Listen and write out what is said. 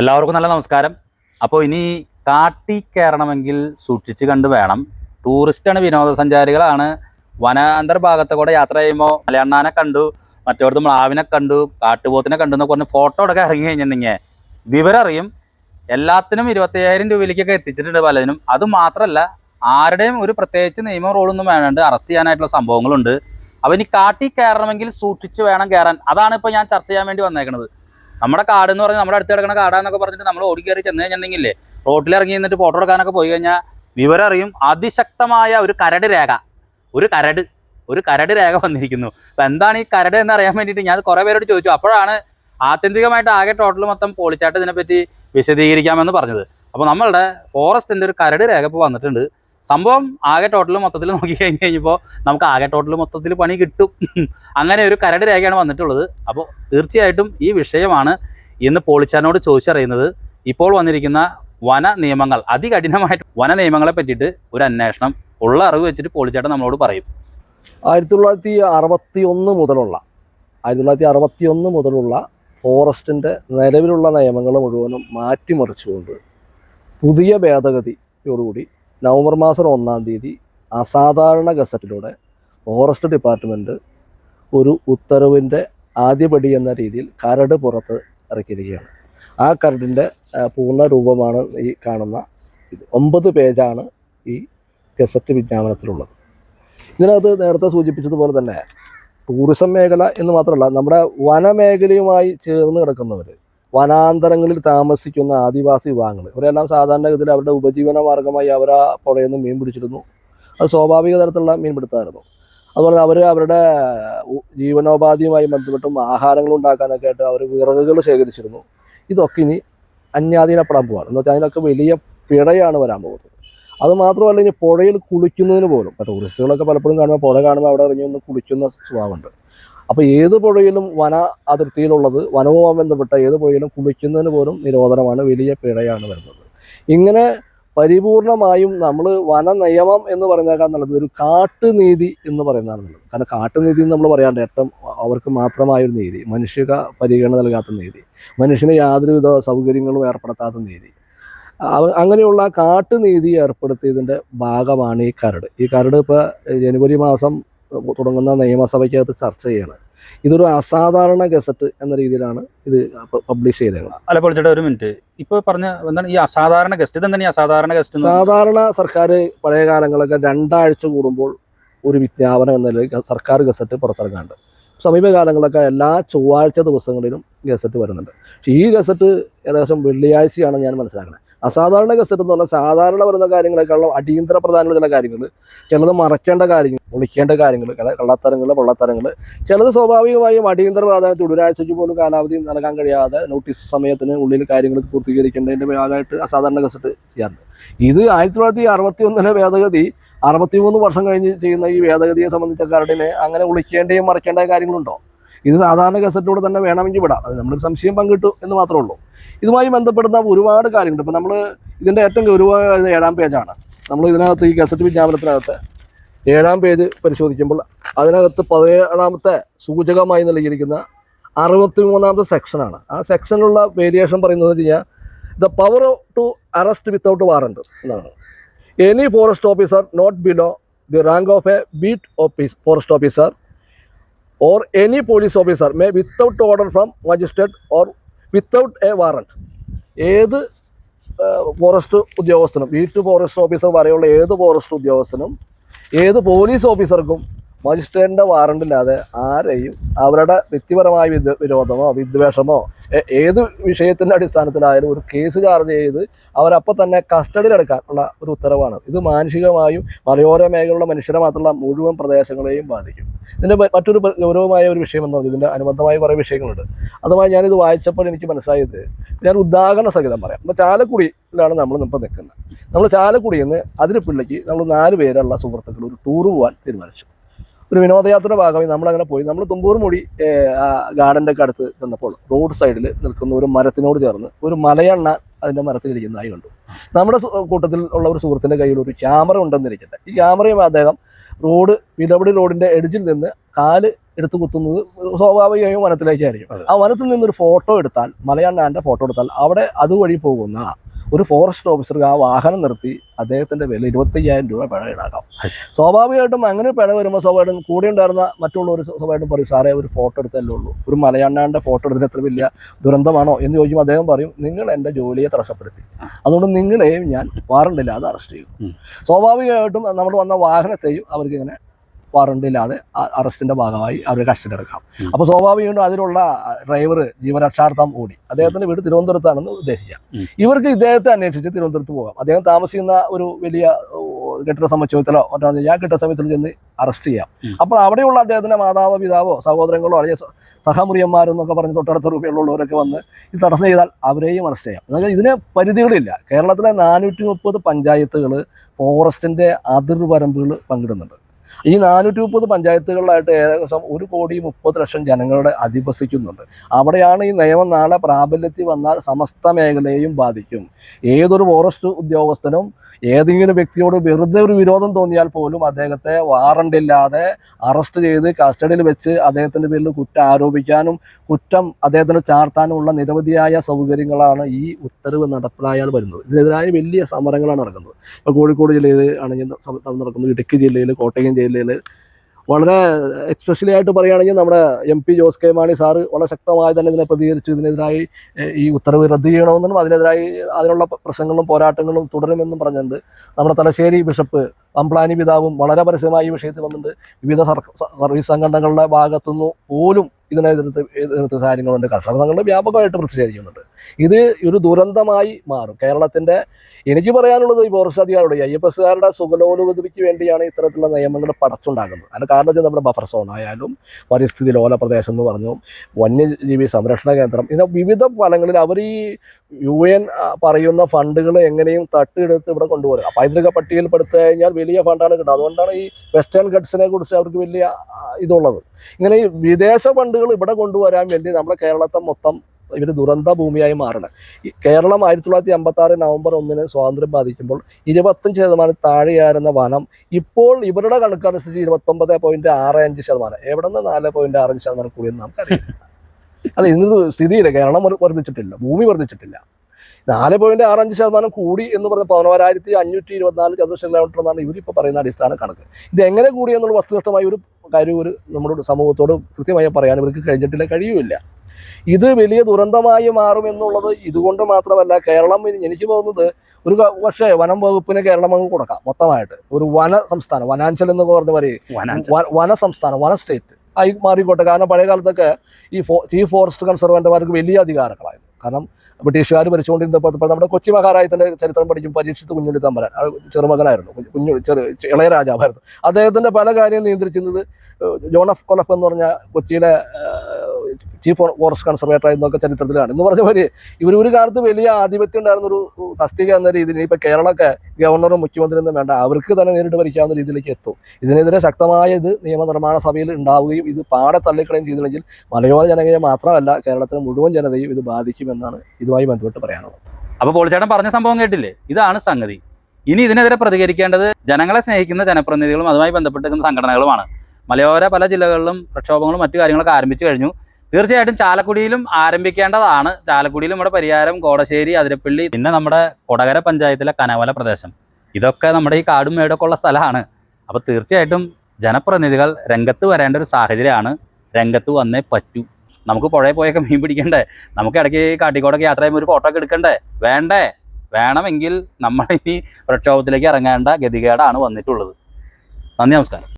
എല്ലാവർക്കും നല്ല നമസ്കാരം. അപ്പോൾ ഇനി കാട്ടി കയറണമെങ്കിൽ സൂക്ഷിച്ച് കണ്ട് വേണം. ടൂറിസ്റ്റാണ് വിനോദസഞ്ചാരികളാണ്. വനാന്തർ ഭാഗത്തെ കൂടെ യാത്ര ചെയ്യുമ്പോൾ മലയണ്ണാനെ കണ്ടു മറ്റോടത്ത് മ്ലാവിനെ കണ്ടു കാട്ടുപോത്തിനെ കണ്ടു എന്നൊക്കെ പറഞ്ഞ് ഫോട്ടോ എടുക്കാൻ ഇറങ്ങി കഴിഞ്ഞിട്ടുണ്ടെങ്കിൽ വിവരം അറിയും. എല്ലാത്തിനും ഇരുപത്തയ്യായിരം രൂപയിലേക്കൊക്കെ എത്തിച്ചിട്ടുണ്ട് പലതിനും. അത് മാത്രമല്ല ആരുടെയും ഒരു പ്രത്യേകിച്ച് നിയമ റോളൊന്നും വേണണ്ട് അറസ്റ്റ് ചെയ്യാനായിട്ടുള്ള സംഭവങ്ങളുണ്ട്. അപ്പോൾ ഇനി കാട്ടി കയറണമെങ്കിൽ സൂക്ഷിച്ച് വേണം കയറാൻ അതാണ് ഇപ്പോൾ ഞാൻ ചർച്ച ചെയ്യാൻ വേണ്ടി വന്നേക്കണത്. നമ്മുടെ കാട് എന്ന് പറഞ്ഞാൽ നമ്മുടെ അടുത്ത് കിടക്കുന്ന കാടാന്നൊക്കെ പറഞ്ഞിട്ട് നമ്മൾ ഓടി കയറി ചെന്ന് കഴിഞ്ഞിട്ടുണ്ടെങ്കിലേ റോട്ടിൽ ഇറങ്ങി നിന്നിട്ട് ഫോട്ടോ എടുക്കാനൊക്കെ പോയി കഴിഞ്ഞാൽ വിവരം അറിയും. അതിശക്തമായ ഒരു കരട് രേഖ. ഒരു കരട്. ഒരു കരട് രേഖ വന്നിരിക്കുന്നു. അപ്പം എന്താണ് ഈ കരട് എന്ന് അറിയാൻ വേണ്ടിയിട്ട് ഞാൻ കുറേ പേരോട് ചോദിച്ചു. അപ്പോഴാണ് ആത്യന്തികമായിട്ട് ആകെ ടോട്ടൽ മൊത്തം പൊളിച്ചായിട്ട് ഇതിനെപ്പറ്റി വിശദീകരിക്കാമെന്ന് പറഞ്ഞത്. അപ്പോൾ നമ്മളുടെ ഫോറസ്റ്റിന്റെ ഒരു കരട് രേഖ ഇപ്പോൾ വന്നിട്ടുണ്ട്. സംഭവം ആകെ ടോട്ടൽ മൊത്തത്തിൽ നോക്കി കഴിഞ്ഞ് കഴിഞ്ഞപ്പോൾ നമുക്ക് ആകെ ടോട്ടൽ മൊത്തത്തിൽ പണി കിട്ടും. അങ്ങനെ ഒരു കരട് രേഖയാണ് വന്നിട്ടുള്ളത്. അപ്പോൾ തീർച്ചയായിട്ടും ഈ വിഷയമാണ് ഇന്ന് പോളിച്ചാനോട് ചോദിച്ചറിയുന്നത്. ഇപ്പോൾ വന്നിരിക്കുന്ന വന നിയമങ്ങൾ അതികഠിനമായിട്ട് വന നിയമങ്ങളെ പറ്റിയിട്ട് ഒരു അന്വേഷണം ഉള്ള അറിവ് വെച്ചിട്ട് പോളിച്ചാട്ടം നമ്മളോട് പറയും. ആയിരത്തി തൊള്ളായിരത്തി അറുപത്തി ഒന്ന് മുതലുള്ള ആയിരത്തി തൊള്ളായിരത്തി അറുപത്തി ഒന്ന് മുതലുള്ള ഫോറസ്റ്റിന്റെ നിലവിലുള്ള നിയമങ്ങൾ മുഴുവനും മാറ്റിമറിച്ചുകൊണ്ട് പുതിയ ഭേദഗതിയോടുകൂടി നവംബർ മാസം ഒന്നാം തീയതി അസാധാരണ ഗസറ്റിലൂടെ ഫോറസ്റ്റ് ഡിപ്പാർട്ട്മെന്റ് ഒരു ഉത്തരവിന്റെ ആദ്യപടി എന്ന രീതിയിൽ കരട് പുറത്ത് ഇറക്കിയിരിക്കുകയാണ്. ആ കരടിന്റെ പൂർണ രൂപമാണ് ഈ കാണുന്ന ഇത്. ഒമ്പത് പേജാണ് ഈ ഗസറ്റ് വിജ്ഞാപനത്തിലുള്ളത്. ഇതിനകത്ത് നേരത്തെ സൂചിപ്പിച്ചതുപോലെ തന്നെ ടൂറിസം മേഖല എന്ന് മാത്രമല്ല നമ്മുടെ വനമേഖലയുമായി ചേർന്ന് കിടക്കുന്നവർ വനാന്തരങ്ങളിൽ താമസിക്കുന്ന ആദിവാസി വിഭാഗങ്ങൾ. ഇവരെല്ലാം സാധാരണഗതിയിൽ അവരുടെ ഉപജീവന മാർഗമായി അവർ ആ പുഴയിൽ നിന്ന് മീൻ പിടിച്ചിരുന്നു. അത് സ്വാഭാവിക തരത്തിലുള്ള മീൻപിടുത്തമായിരുന്നു അതുപോലെ അവർ അവരുടെ ജീവനോപാധിയുമായി ബന്ധപ്പെട്ടും ആഹാരങ്ങൾ ഉണ്ടാക്കാനൊക്കെ ആയിട്ട് അവർ വിറകുകൾ ശേഖരിച്ചിരുന്നു. ഇതൊക്കെ ഇനി അന്യാധീനപ്പെടാൻ പോവാണ്. എന്ന് വെച്ചാൽ അതിനൊക്കെ വലിയ പിഴയാണ് വരാൻ പോകുന്നത്. അത് മാത്രമല്ല ഇനി പുഴയിൽ കുളിക്കുന്നതിന് പോലും ടൂറിസ്റ്റുകളൊക്കെ പലപ്പോഴും കാണുമ്പോൾ പുഴ കാണുമ്പോൾ അവിടെ ഇറങ്ങി ഒന്ന് കുളിക്കുന്ന സ്വഭാവമുണ്ട്. അപ്പോൾ ഏത് പുഴയിലും വന അതിർത്തിയിലുള്ളത് വനവുമായി ബന്ധപ്പെട്ട ഏത് പുഴയിലും കുളിക്കുന്നതിന് പോലും നിരോധനമാണ് വലിയ പിഴയാണ് വരുന്നത്. ഇങ്ങനെ പരിപൂർണമായും നമ്മൾ വന നിയമം എന്ന് പറയുന്നേക്കാൾ നല്ലത് ഒരു കാട്ടുനീതി എന്ന് പറയുന്നതാണ് നല്ലത്. കാരണം കാട്ടുനീതി എന്ന് നമ്മൾ പറയാറുണ്ട് ഏറ്റവും അവർക്ക് മാത്രമായൊരു നീതി മനുഷ്യ പരിഗണന നൽകാത്ത നീതി മനുഷ്യന് യാതൊരുവിധ സൗകര്യങ്ങളും ഏർപ്പെടുത്താത്ത നീതി. അങ്ങനെയുള്ള കാട്ടുനീതി ഏർപ്പെടുത്തിയതിന്റെ ഭാഗമാണ് ഈ കരട്. ഈ കരട് ഇപ്പോൾ ജനുവരി മാസം തുടങ്ങുന്ന നിയമസഭയ്ക്കകത്ത് ചർച്ച ചെയ്യണം. ഇതൊരു അസാധാരണ ഗസറ്റ് എന്ന രീതിയിലാണ് ഇത് പബ്ലിഷ് ചെയ്തത് അല്ല പൊളിച്ചേട്ടാ ഒരു മിനിറ്റ്. ഇപ്പോൾ പറഞ്ഞ എന്താണ് ഈ അസാധാരണ ഗസ്റ്റ് ഇതെന്താണ് ഈ അസാധാരണ ഗസ്റ്റ് സാധാരണ സർക്കാർ പഴയ കാലങ്ങളൊക്കെ രണ്ടാഴ്ച കൂടുമ്പോൾ ഒരു വിജ്ഞാപനം എന്ന നിലയിൽ സർക്കാർ ഗസറ്റ് പുറത്തിറങ്ങാറുണ്ട്. സമീപകാലങ്ങളൊക്കെ എല്ലാ ചൊവ്വാഴ്ച ദിവസങ്ങളിലും ഗസറ്റ് വരുന്നുണ്ട്. പക്ഷേ ഈ ഗസറ്റ് ഏകദേശം വെള്ളിയാഴ്ചയാണ് ഞാൻ മനസ്സിലാക്കുന്നത്. അസാധാരണ ഗസറ്റ് എന്ന് പറഞ്ഞാൽ സാധാരണ വരുന്ന കാര്യങ്ങളെക്കാളും അടിയന്തര പ്രധാനമുള്ള ചില കാര്യങ്ങൾ ചിലത് മറക്കേണ്ട കാര്യങ്ങൾ ഒളിക്കേണ്ട കാര്യങ്ങൾ കള്ള- കള്ളത്തരങ്ങൾ പൊള്ളത്തരങ്ങൾ ചിലത് സ്വാഭാവികമായും അടിയന്തര പ്രാധാന്യത്തിൽ ഒരാഴ്ചയ്ക്ക് പോലും കാലാവധി നൽകാൻ കഴിയാതെ നോട്ടീസ് സമയത്തിന് ഉള്ളിൽ കാര്യങ്ങൾ പൂർത്തീകരിക്കേണ്ടതിന്റെ ഭാഗമായിട്ട് അസാധാരണ ഗസറ്റ് ചെയ്യാറുണ്ട്. ഇത് ആയിരത്തി തൊള്ളായിരത്തി അറുപത്തി ഒന്നിലെ ഭേദഗതി അറുപത്തിമൂന്ന് വർഷം കഴിഞ്ഞ് ചെയ്യുന്ന ഈ ഭേദഗതിയെ സംബന്ധിച്ച കരടിനെ അങ്ങനെ ഒളിക്കേണ്ടയും മറക്കേണ്ട കാര്യങ്ങളുണ്ടോ? ഇത് സാധാരണ ഗസറ്റിലൂടെ തന്നെ വേണമെങ്കിൽ വിടാം. അത് നമ്മളൊരു സംശയം പങ്കിട്ടു എന്ന് മാത്രമേ ഉള്ളൂ. ഇതുമായി ബന്ധപ്പെടുന്ന ഒരുപാട് കാര്യങ്ങളുണ്ട്. ഇപ്പം നമ്മൾ ഇതിന്റെ ഏറ്റവും ഗൗരവമായ ഏഴാം പേജാണ് നമ്മൾ ഇതിനകത്ത് ഈ ഗസറ്റ് വിജ്ഞാപനത്തിനകത്ത് ഏഴാം പേജ് പരിശോധിക്കുമ്പോൾ അതിനകത്ത് പതിനേഴാമത്തെ സൂചകമായി നൽകിയിരിക്കുന്ന അറുപത്തി മൂന്നാമത്തെ സെക്ഷനാണ് ആ സെക്ഷനിലുള്ള വേരിയേഷൻ പറയുന്നത് വെച്ച് കഴിഞ്ഞാൽ the power to arrest without warrant എന്നാണ്. Any forest officer not below the rank of a beat office forest officer or any police officer may without order from magistrate or without a warrant ഏത് forest ഉദ്യോഗസ്ഥനും beat forest officer വരെയുള്ള ഏത് forest ഉദ്യോഗസ്ഥനും ഏത് police ഓഫീസർക്കും മജിസ്ട്രേറ്റിന്റെ വാറണ്ടില്ലാതെ ആരെയും അവരുടെ വ്യക്തിപരമായ വിരോധമോ വിദ്വേഷമോ ഏത് വിഷയത്തിന്റെ അടിസ്ഥാനത്തിലായാലും ഒരു കേസ് ചാർജ് ചെയ്ത് അവരപ്പോൾ തന്നെ കസ്റ്റഡിയിലെടുക്കാൻ ഉള്ള ഒരു ഉത്തരവാണ്. ഇത് മാനുഷികമായും മലയോര മേഖലയിലുള്ള മനുഷ്യരെ മാത്രമല്ല മുഴുവൻ പ്രദേശങ്ങളെയും ബാധിക്കും. ഇതിന്റെ മറ്റൊരു ഗൗരവമായ ഒരു വിഷയം എന്ന് പറഞ്ഞാൽ ഇതിന്റെ അനുബന്ധമായ കുറേ വിഷയങ്ങളുണ്ട്. അതുമായി ഞാനിത് വായിച്ചപ്പോൾ എനിക്ക് മനസ്സിലായത് ഞാൻ ഉദാഹരണ സഹിതം പറയാം. അപ്പോൾ ചാലക്കുടിയിലാണ് നമ്മൾ ഇപ്പോൾ നിൽക്കുന്നത്. നമ്മൾ ചാലക്കുടിയിൽ നിന്ന് അതിരപ്പിള്ളിക്ക് നമ്മൾ നാല് പേരുള്ള സുഹൃത്തുക്കൾ ഒരു ടൂർ പോകാൻ തീരുമാനിച്ചു. ഒരു വിനോദയാത്രയുടെ ഭാഗമായി നമ്മൾ അങ്ങനെ പോയി. നമ്മൾ തുമ്പൂർ മുടി ഗാർഡന്റെ ഒക്കെ അടുത്ത് നിന്നപ്പോൾ റോഡ് സൈഡിൽ നിൽക്കുന്ന ഒരു മരത്തിനോട് ചേർന്ന് ഒരു മലയെണ്ണ അതിന്റെ മരത്തിലിരിക്കുന്നതായി കണ്ടു. നമ്മുടെ കൂട്ടത്തിൽ ഉള്ള ഒരു സുഹൃത്തിന്റെ കയ്യിൽ ഒരു ക്യാമറ ഉണ്ടെന്നിരിക്കട്ടെ ഈ ക്യാമറയും അദ്ദേഹം റോഡ് വിലപടി റോഡിന്റെ എഡ്ജിൽ നിന്ന് കാൽ എടുത്തു കുത്തുന്നത് സ്വാഭാവികമായും വനത്തിലേക്കായിരിക്കും. ആ വനത്തിൽ നിന്നൊരു ഫോട്ടോ എടുത്താൽ മലയണ്ണാന്റെ ഫോട്ടോ എടുത്താൽ അവിടെ അതുവഴി പോകുന്ന ഒരു ഫോറസ്റ്റ് ഓഫീസർക്ക് ആ വാഹനം നിർത്തി അദ്ദേഹത്തിന്റെ വില ഇരുപത്തയ്യായിരം രൂപ പിഴ ഈടാക്കാം. സ്വാഭാവികമായിട്ടും അങ്ങനെ പിഴ വരുമ്പോൾ സ്വാഭാവികം കൂടെ ഉണ്ടായിരുന്ന മറ്റുള്ളവർ സ്വാഭാവികം പറയും സാറേ ഒരു ഫോട്ടോ എടുത്തല്ലേ ഉള്ളൂ. ഒരു മലയണ്ണാന്റെ ഫോട്ടോ എടുത്തത് എത്ര വലിയ ദുരന്തമാണോ? എന്ന് ചോദിക്കുമ്പോൾ അദ്ദേഹം പറയും നിങ്ങൾ എന്റെ ജോലിയെ തടസ്സപ്പെടുത്തി. അതുകൊണ്ട് നിങ്ങളെയും ഞാൻ വാറണ്ടില്ലാതെ അറസ്റ്റ് ചെയ്യും. സ്വാഭാവികമായിട്ടും നമ്മൾ വന്ന വാഹനത്തെയും അവർക്ക് ഇങ്ങനെ വാറണ്ടില്ലാതെ അറസ്റ്റിന്റെ ഭാഗമായി അവർ കസ്റ്റഡി എടുക്കാം അപ്പൊ അപ്പോൾ സ്വാഭാവികമായിട്ടും അതിലുള്ള ഡ്രൈവർ ജീവരക്ഷാർത്ഥം ഓടി. അദ്ദേഹത്തിന്റെ വീട് തിരുവനന്തപുരത്താണെന്ന് ഉദ്ദേശിക്കാം. ഇവർക്ക് ഇദ്ദേഹത്തെ അന്വേഷിച്ച് തിരുവനന്തപുരത്ത് പോകാം. അദ്ദേഹം താമസിക്കുന്ന ഒരു വലിയ കെട്ടിട സമുച്ചയത്തിലോ മറ്റോ ഞാൻ കെട്ടിട സമയത്തിൽ ചെന്ന് അറസ്റ്റ് ചെയ്യാം. അപ്പോൾ അവിടെയുള്ള അദ്ദേഹത്തിന്റെ മാതാവോ പിതാവോ സഹോദരങ്ങളോ അല്ലെങ്കിൽ സഹമുറിയന്മാരെന്നൊക്കെ പറഞ്ഞ് തൊട്ടടുത്ത രൂപയുള്ളവരൊക്കെ വന്ന് ഇത് തടസ്സം ചെയ്താൽ അവരെയും അറസ്റ്റ് ചെയ്യാം. എന്നാൽ ഇതിന് പരിധികളില്ല. കേരളത്തിലെ നാനൂറ്റി മുപ്പത് പഞ്ചായത്തുകൾ ഫോറസ്റ്റിന്റെ അതിർവരമ്പുകൾ പങ്കിടുന്നുണ്ട്. ഈ നാനൂറ്റി മുപ്പത് പഞ്ചായത്തുകളിലായിട്ട് ഏകദേശം ഒരു കോടി മുപ്പത് ലക്ഷം ജനങ്ങളുടെ അധിവസിക്കുന്നുണ്ട്. അവിടെയാണ് ഈ നിയമം നാളെ പ്രാബല്യത്തിൽ വന്നാൽ സമസ്ത മേഖലയെയും ബാധിക്കും. ഏതൊരു ഫോറസ്റ്റ് ഉദ്യോഗസ്ഥനും ഏതെങ്കിലും വ്യക്തിയോട് വെറുതെ ഒരു വിരോധം തോന്നിയാൽ പോലും അദ്ദേഹത്തെ വാറണ്ടില്ലാതെ അറസ്റ്റ് ചെയ്ത് കസ്റ്റഡിയിൽ വെച്ച് അദ്ദേഹത്തിന്റെ പേരിൽ കുറ്റം ആരോപിക്കാനും കുറ്റം അദ്ദേഹത്തിന് ചാർത്താനുമുള്ള നിരവധിയായ സൗകര്യങ്ങളാണ് ഈ ഉത്തരവ് നടപ്പിലായാൽ വരുന്നത്. ഇതിനെതിരായ വലിയ സമരങ്ങളാണ് നടക്കുന്നത്. ഇപ്പോൾ കോഴിക്കോട് ജില്ലയിൽ ആണെങ്കിൽ നടക്കുന്നത് ഇടുക്കി ജില്ലയിൽ കോട്ടയം ജില്ലയിൽ വളരെ എക്സ്പെഷ്യലി ആയിട്ട് പറയുകയാണെങ്കിൽ നമ്മുടെ M P Jose K Mani sir വളരെ ശക്തമായി തന്നെ ഇതിനെ പ്രതികരിച്ചു. ഇതിനെതിരായി ഈ ഉത്തരവ് റദ്ദ് ചെയ്യണമെന്നും അതിനെതിരായി അതിനുള്ള പ്രശ്നങ്ങളും പോരാട്ടങ്ങളും തുടരുമെന്നും പറഞ്ഞിട്ടുണ്ട്. നമ്മുടെ തലശ്ശേരി ബിഷപ്പ് അംപ്ലാനി പിതാവും വളരെ പരസ്യമായി ഈ വിഷയത്തിൽ വന്നിട്ടുണ്ട്. വിവിധ സർവീസ് സംഘടനകളുടെ ഭാഗത്തുനിന്ന് പോലും ഇതിനെതിർത്ത് എതിർത്ത് കാര്യങ്ങളുണ്ട്. കർഷക സംഘടന വ്യാപകമായിട്ട് പ്രതിഷേധിക്കുന്നുണ്ട്. ഇത് ഒരു ദുരന്തമായി മാറും. കേരളത്തിന്റെ എനിക്ക് പറയാനുള്ളത് ഈ ഫോറസ്റ്റ് അധികാരിയുടെ ഐ എഫ് എസ്സുകാരുടെ സുഖലോലുപതിക്ക് വേണ്ടിയാണ് ഇത്തരത്തിലുള്ള നിയമങ്ങൾ പടച്ചുണ്ടാകുന്നത്. അതിന് കാരണം വെച്ചാൽ നമ്മുടെ ബഫർ സോൺ ആയാലും പരിസ്ഥിതി ലോല പ്രദേശം എന്ന് പറഞ്ഞു വന്യജീവി സംരക്ഷണ കേന്ദ്രം ഇങ്ങനെ വിവിധ ഫലങ്ങളിൽ അവർ ഈ യു എൻ പറയുന്ന ഫണ്ടുകൾ എങ്ങനെയും തട്ടിയെടുത്ത് ഇവിടെ കൊണ്ടുവരും. പൈതൃക പട്ടികയിൽപ്പെടുത്തി കഴിഞ്ഞാൽ വലിയ ഫണ്ടാണ് കിട്ടുക. അതുകൊണ്ടാണ് ഈ വെസ്റ്റേൺ ഗഡ്സിനെ കുറിച്ച് അവർക്ക് വലിയ ഇതുള്ളത്. ഇങ്ങനെ ഈ വിദേശ ഫണ്ടുകൾ ഇവിടെ കൊണ്ടുവരാൻ വേണ്ടി നമ്മുടെ കേരളത്തെ മൊത്തം ഇവർ ദുരന്ത ഭൂമിയായി മാറണം. കേരളം ആയിരത്തി തൊള്ളായിരത്തി അമ്പത്തി ആറ് നവംബർ ഒന്നിന് സ്വാതന്ത്ര്യം ബാധിക്കുമ്പോൾ ഇരുപത്തഞ്ച് ശതമാനം താഴെയായിരുന്ന വനം ഇപ്പോൾ ഇവരുടെ കണക്കനുസരിച്ച് ഇരുപത്തൊമ്പത് പോയിന്റ് ആറ് അഞ്ച് ശതമാനം. എവിടെ നിന്ന് നാല് പോയിന്റ് ആറ് അഞ്ച് ശതമാനം കൂടിയെന്ന് നമുക്കറിയാം അല്ല ഇന്ന് സ്ഥിതിയില്ല. കേരളം വർദ്ധിച്ചിട്ടില്ല. ഭൂമി വർദ്ധിച്ചിട്ടില്ല. നാല് പോയിന്റ് ആറ് അഞ്ച് ശതമാനം കൂടി എന്ന് പറഞ്ഞ പതിനോരായിരത്തി അഞ്ഞൂറ്റി ഇരുപത്തിനാല് ചതുരശ്ര കിലോമീറ്റർ എന്നാണ് ഇവരിപ്പോൾ പറയുന്ന അടിസ്ഥാന കണക്ക്. ഇത് എങ്ങനെ കൂടി എന്നുള്ള വസ്തുനിഷ്ഠമായ ഒരു കാര്യം ഒരു നമ്മുടെ സമൂഹത്തോട് കൃത്യമായി പറയാൻ ഇവർക്ക് കഴിഞ്ഞിട്ടില്ല കഴിയുമില്ല ഇത് വലിയ ദുരന്തമായി മാറും എന്നുള്ളത് ഇതുകൊണ്ട് മാത്രമല്ല കേരളം എനിക്ക് തോന്നുന്നത് ഒരു പക്ഷേ വനം വകുപ്പിന് കേരളം അങ്ങ് കൊടുക്കാം മൊത്തമായിട്ട്. ഒരു വന സംസ്ഥാനം വനാഞ്ചൽ എന്ന് പറഞ്ഞ പോലെ വന സംസ്ഥാനം വന സ്റ്റേറ്റ് ആയി മാറിക്കോട്ടെ. കാരണം പഴയ കാലത്തൊക്കെ ഈ ഫോ ചീഫ് ഫോറസ്റ്റ് കൺസർവന്റുമാർക്ക് വലിയ അധികാരങ്ങളായിരുന്നു. കാരണം ബ്രിട്ടീഷുകാർ ഭരിച്ചുകൊണ്ടിരുന്നപ്പോൾ നമ്മുടെ കൊച്ചി മഹാരാജത്തിന്റെ ചരിത്രം പഠിക്കും പരീക്ഷിച്ച് കുഞ്ഞുണ്ണി തമ്പരൻ. ചെറുമകനായിരുന്നു. കുഞ്ഞു- ചെറു ഇളയ രാജാവായിരുന്നു. അദ്ദേഹത്തിന്റെ പല കാര്യം നിയന്ത്രിച്ചിരുന്നത് ജോൺ ഓഫ് കൊലഫ് എന്ന് പറഞ്ഞ കൊച്ചിയിലെ ചീഫ് ഫോറസ്റ്റ് കൺസർവേറ്റർ ആയിരുന്നൊക്കെ ചരിത്രത്തിലാണ്. എന്ന് പറഞ്ഞ പോലെ ഇവർ ഒരു കാലത്ത് വലിയ ആധിപത്യം ഉണ്ടായിരുന്ന ഒരു തസ്തിക എന്ന രീതിയിൽ ഇപ്പോൾ കേരളമൊക്കെ ഗവർണറും മുഖ്യമന്ത്രിയൊന്നും വേണ്ട അവർക്ക് തന്നെ നേരിട്ട് ഭരിക്കാവുന്ന രീതിയിലേക്ക് എത്തും. ഇതിനെതിരെ ശക്തമായ ഇത് നിയമനിർമ്മാണ സഭയിൽ ഉണ്ടാവുകയും ഇത് പാടെ തള്ളിക്കളയും ചെയ്തില്ലെങ്കിൽ മലയോര ജനതയെ മാത്രമല്ല കേരളത്തിലെ മുഴുവൻ ജനതയും ഇത് ബാധിക്കുമെന്നാണ് ഇതുമായി ബന്ധപ്പെട്ട് പറയാനുള്ളത്. അപ്പോൾ പോളിച്ചേട്ടൻ പറഞ്ഞ സംഭവം കേട്ടില്ലേ? ഇതാണ് സംഗതി. ഇനി ഇതിനെതിരെ പ്രതികരിക്കേണ്ടത് ജനങ്ങളെ സ്നേഹിക്കുന്ന ജനപ്രതിനിധികളും അതുമായി ബന്ധപ്പെട്ടിരിക്കുന്ന സംഘടനകളുമാണ്. മലയോര പല ജില്ലകളിലും പ്രക്ഷോഭങ്ങളും മറ്റു കാര്യങ്ങളൊക്കെ ആരംഭിച്ചു കഴിഞ്ഞു. തീർച്ചയായിട്ടും ചാലക്കുടിയിലും ആരംഭിക്കേണ്ടതാണ്. ചാലക്കുടിയിലും നമ്മുടെ പരിയാരം കോടശ്ശേരി അതിരപ്പള്ളി പിന്നെ നമ്മുടെ കൊടകര പഞ്ചായത്തിലെ കനവല പ്രദേശം. ഇതൊക്കെ നമ്മുടെ ഈ കാടും മേടൊക്കെ ഉള്ള സ്ഥലമാണ്. അപ്പോൾ തീർച്ചയായിട്ടും ജനപ്രതിനിധികൾ രംഗത്ത് വരേണ്ട ഒരു സാഹചര്യമാണ്. രംഗത്ത് വന്നേ പറ്റൂ. നമുക്ക് പുഴയിൽ പോയൊക്കെ മീൻ പിടിക്കണ്ടേ? നമുക്ക് ഇടയ്ക്ക് കാട്ടിക്കോടൊക്കെ യാത്ര ചെയ്യുമ്പോൾ ഒരു ഫോട്ടോ ഒക്കെ എടുക്കണ്ടേ? വേണ്ടേ? വേണമെങ്കിൽ നമ്മളിനി പ്രക്ഷോഭത്തിലേക്ക് ഇറങ്ങേണ്ട ഗതികേടാണ് വന്നിട്ടുള്ളത്. നന്ദി നമസ്കാരം.